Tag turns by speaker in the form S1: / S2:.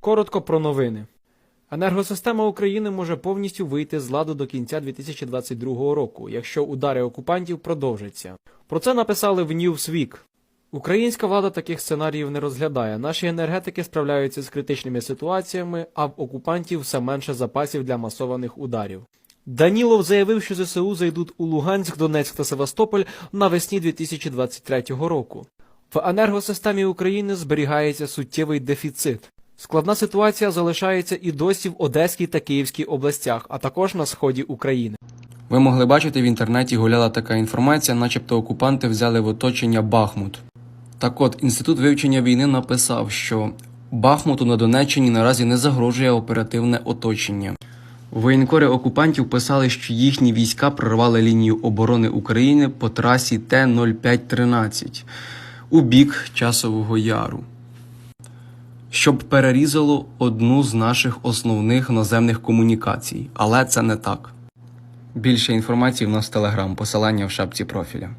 S1: Коротко про новини. Енергосистема України може повністю вийти з ладу до кінця 2022 року, якщо удари окупантів продовжаться. Про це написали в Newsweek. Українська влада таких сценаріїв не розглядає. Наші енергетики справляються з критичними ситуаціями, а в окупантів все менше запасів для масованих ударів. Данілов заявив, що ЗСУ зайдуть у Луганськ, Донецьк та Севастополь навесні 2023 року. В енергосистемі України зберігається суттєвий дефіцит. Складна ситуація залишається і досі в Одеській та Київській областях, а також на сході України.
S2: Ви могли бачити в інтернеті гуляла така інформація, начебто окупанти взяли в оточення Бахмут. Так от, інститут вивчення війни написав, що Бахмуту на Донеччині наразі не загрожує оперативне оточення. Воєнкори окупантів писали, що їхні війська прорвали лінію оборони України по трасі Т-0513 у бік Часового Яру, щоб перерізало одну з наших основних наземних комунікацій. Але це не так. Більше інформації в нас в Телеграм, посилання в шапці профіля.